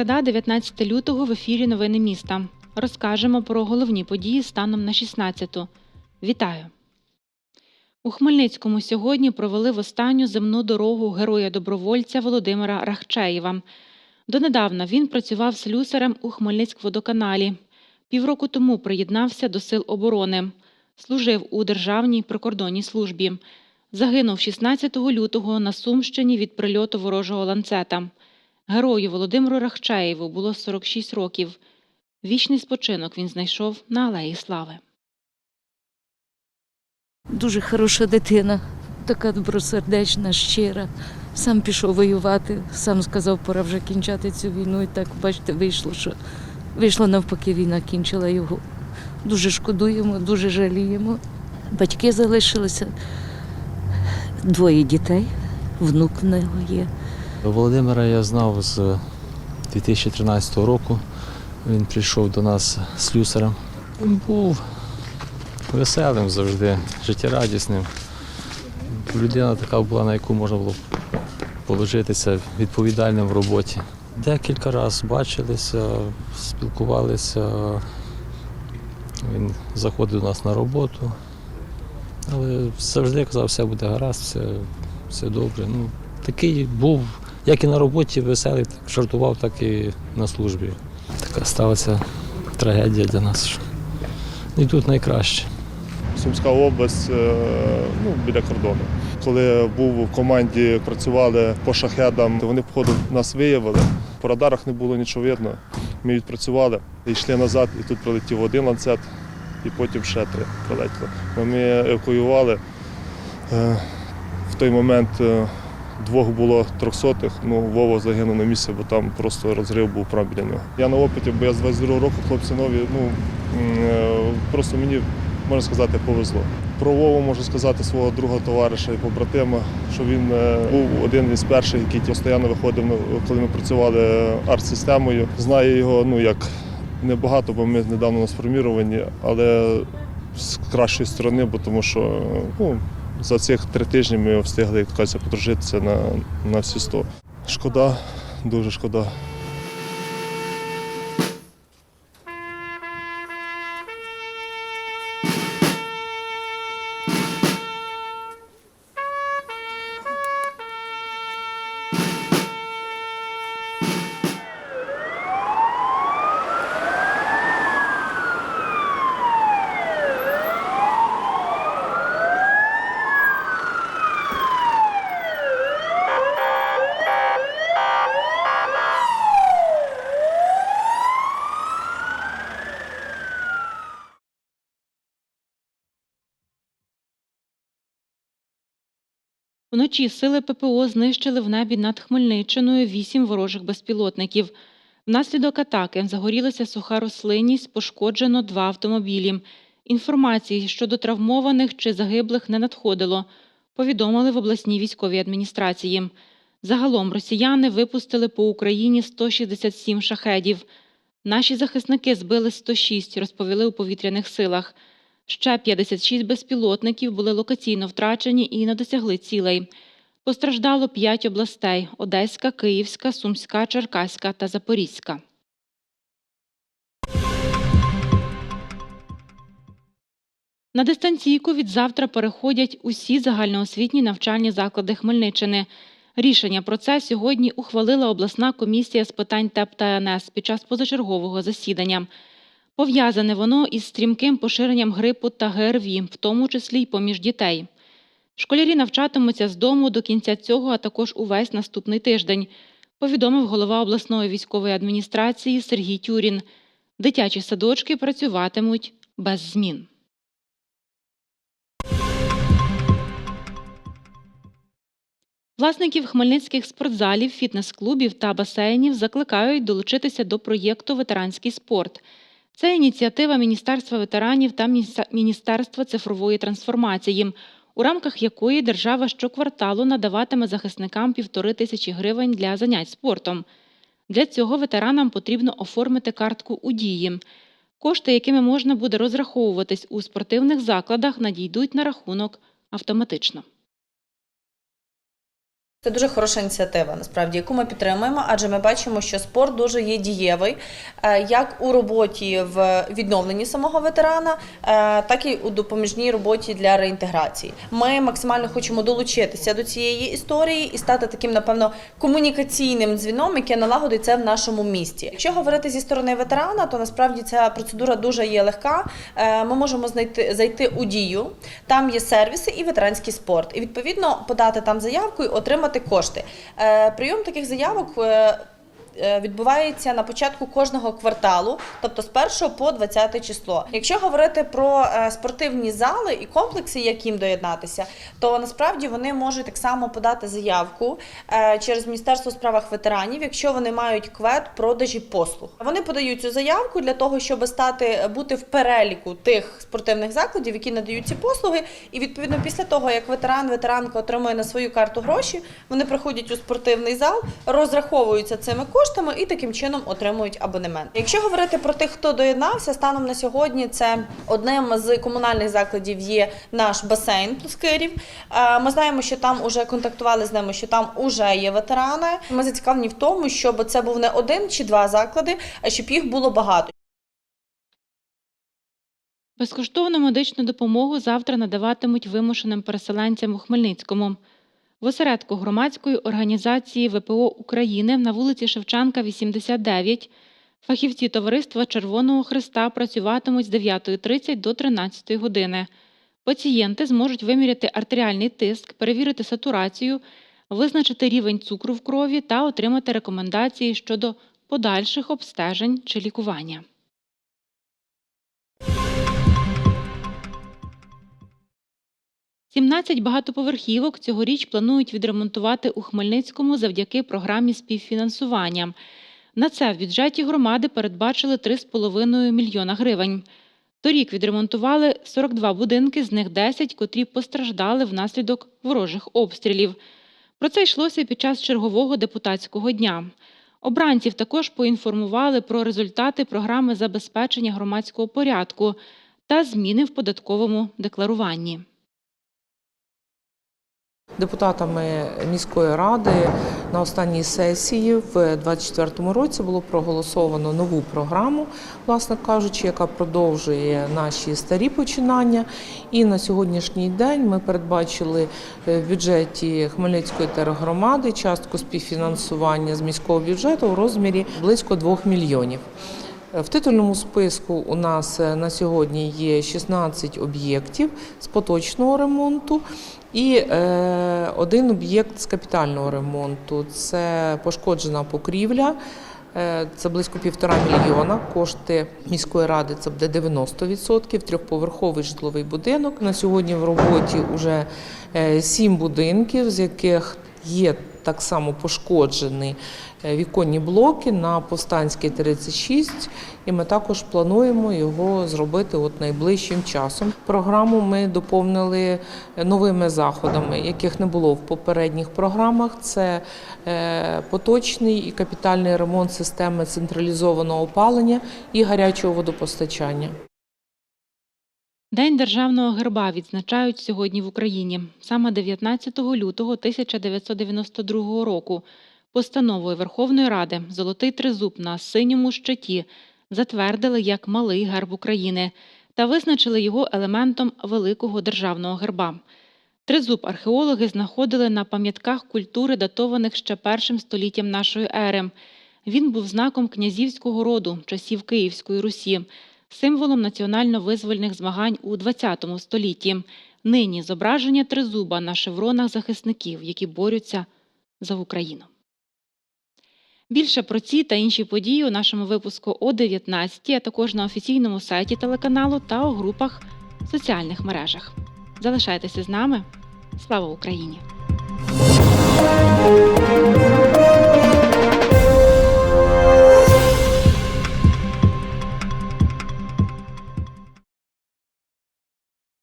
Середа, 19 лютого в ефірі Новини міста. Розкажемо про головні події станом на 16-ту. Вітаю! У Хмельницькому сьогодні провели в останню земну дорогу героя-добровольця Володимира Рахчеєва. Донедавна він працював слюсарем у Хмельницькводоканалі. Півроку тому приєднався до сил оборони. Служив у Державній прикордонній службі. Загинув 16 лютого на Сумщині від прильоту ворожого ланцета. Герою Володимиру Рахчаєву було 46 років. Вічний спочинок він знайшов на Алеї Слави. Дуже хороша дитина, така добросердечна, щира. Сам пішов воювати, сам сказав, пора вже кінчати цю війну. І так, бачите, вийшло, що вийшло навпаки, війна кінчила його. Дуже шкодуємо, дуже жаліємо. Батьки залишилися, двоє дітей, внук в нього є. Володимира я знав з 2013 року. Він прийшов до нас слюсарем. Він був веселим завжди, життєрадісним. Людина така була, на яку можна було положитися, відповідальним в роботі. Декілька разів бачилися, спілкувалися. Він заходив до нас на роботу. Але завжди казав, все буде гаразд, все, все добре. Ну, такий був, як і на роботі, веселий, так жартував, так і на службі. Така сталася трагедія для нас. І тут найкраще. Сумська область е, ну, біля кордону. Коли був в команді, працювали по шахедам, то вони, походу, нас виявили. По радарах не було нічого видно. Ми відпрацювали, йшли назад, і тут прилетів один ланцет, і потім ще три прилетіли. Ми евакуювали. Е, В той момент е, двох було трьохсотих, ну Вова загинув на місці, бо там просто розрив був прямо біля нього. Я на опиті, бо я з 22 року хлопці нові, ну е, просто мені можна сказати, повезло. Про Вову можу сказати свого друга товариша і побратима, що він е, був один із перших, який постійно виходив, коли ми працювали арт-системою. Знаю його ну як небагато, бо ми недавно сформіровані, але з кращої сторони, бо тому що ну, за цих три тижні ми встигли як кажеться, подружитися на, на всі сто. Шкода, дуже шкода. Вночі сили ППО знищили в небі над Хмельниччиною вісім ворожих безпілотників. Внаслідок атаки загорілася суха рослинність, пошкоджено два автомобілі. Інформації щодо травмованих чи загиблих не надходило, повідомили в обласній військовій адміністрації. Загалом росіяни випустили по Україні 167 шахедів. Наші захисники збили 106, розповіли у повітряних силах. Ще 56 безпілотників були локаційно втрачені і не досягли цілей. Постраждало 5 областей: Одеська, Київська, Сумська, Черкаська та Запорізька. На дистанційку від завтра переходять усі загальноосвітні навчальні заклади Хмельниччини. Рішення про це сьогодні ухвалила обласна комісія з питань ТЕП та НС під час позачергового засідання. Пов'язане воно із стрімким поширенням грипу та ГРВІ, в тому числі й поміж дітей. Школярі навчатимуться з дому до кінця цього, а також увесь наступний тиждень, повідомив голова обласної військової адміністрації Сергій Тюрін. Дитячі садочки працюватимуть без змін. Власників хмельницьких спортзалів, фітнес-клубів та басейнів закликають долучитися до проєкту Ветеранський спорт. Це ініціатива Міністерства ветеранів та Міністерства цифрової трансформації, у рамках якої держава щокварталу надаватиме захисникам півтори тисячі гривень для занять спортом. Для цього ветеранам потрібно оформити картку у дії. Кошти, якими можна буде розраховуватись у спортивних закладах, надійдуть на рахунок автоматично. Це дуже хороша ініціатива, насправді, яку ми підтримуємо, адже ми бачимо, що спорт дуже є дієвий, е, як у роботі в відновленні самого ветерана, е, так і у допоміжній роботі для реінтеграції. Ми максимально хочемо долучитися до цієї історії і стати таким, напевно, комунікаційним дзвіном, яке налагодить це в нашому місті. Якщо говорити зі сторони ветерана, то насправді ця процедура дуже є легка. Е, Ми можемо знайти зайти у дію. Там є сервіси і ветеранський спорт. І відповідно подати там заявку і отримати кошти. Е, Прийом таких заявок. Е, Відбувається на початку кожного кварталу, тобто з 1 по 20 число. Якщо говорити про е, спортивні зали і комплекси, як їм доєднатися, то насправді вони можуть так само подати заявку е, через Міністерство у справах ветеранів, якщо вони мають квет продажі послуг. Вони подають цю заявку для того, щоб стати бути в переліку тих спортивних закладів, які надають ці послуги. І відповідно після того, як ветеран, ветеранка отримує на свою карту гроші, вони приходять у спортивний зал, розраховуються цими коштами і таким чином отримують абонемент. Якщо говорити про тих, хто доєднався, станом на сьогодні це одним з комунальних закладів є наш басейн Плоскирів. Е, Ми знаємо, що там уже контактували з ними, що там уже є ветерани. Ми зацікавлені в тому, щоб це був не один чи два заклади, а щоб їх було багато. Безкоштовну медичну допомогу завтра надаватимуть вимушеним переселенцям у Хмельницькому. В осередку громадської організації ВПО України на вулиці Шевченка, 89 фахівці товариства Червоного Христа працюватимуть з 9.30 до 13 години. Пацієнти зможуть виміряти артеріальний тиск, перевірити сатурацію, визначити рівень цукру в крові та отримати рекомендації щодо подальших обстежень чи лікування. Сімнадцять багатоповерхівок цьогоріч планують відремонтувати у Хмельницькому завдяки програмі співфінансування. На це в бюджеті громади передбачили 3,5 мільйона гривень. Торік відремонтували 42 будинки, з них 10, котрі постраждали внаслідок ворожих обстрілів. Про це йшлося під час чергового депутатського дня. Обранців також поінформували про результати програми забезпечення громадського порядку та зміни в податковому декларуванні. Депутатами міської ради на останній сесії в 2024 році було проголосовано нову програму, власне кажучи, яка продовжує наші старі починання. І на сьогоднішній день ми передбачили е, в бюджеті Хмельницької тергромади частку співфінансування з міського бюджету у розмірі близько 2 мільйонів. В титульному списку у нас е, на сьогодні є 16 об'єктів з поточного ремонту і е, один об'єкт з капітального ремонту. Це пошкоджена покрівля. е, Це близько півтора мільйона. Кошти міської ради це буде 90%, трьохповерховий житловий будинок. На сьогодні в роботі вже сім будинків, з яких є так само пошкоджені е, віконні блоки на Повстанській 36, і ми також плануємо його зробити от найближчим часом. Програму ми доповнили новими заходами, яких не було в попередніх програмах. Це е, поточний і капітальний ремонт системи централізованого опалення і гарячого водопостачання. День державного герба відзначають сьогодні в Україні. Саме 19 лютого 1992 року постановою Верховної Ради Золотий тризуб на синьому щиті затвердили як малий герб України та визначили його елементом великого державного герба. Тризуб археологи знаходили на пам'ятках культури, датованих ще першим століттям нашої ери. Він був знаком князівського роду часів Київської Русі символом національно-визвольних змагань у ХХ столітті. Нині зображення тризуба на шевронах захисників, які борються за Україну. Більше про ці та інші події у нашому випуску о 19, а також на офіційному сайті телеканалу та у групах в соціальних мережах. Залишайтеся з нами. Слава Україні!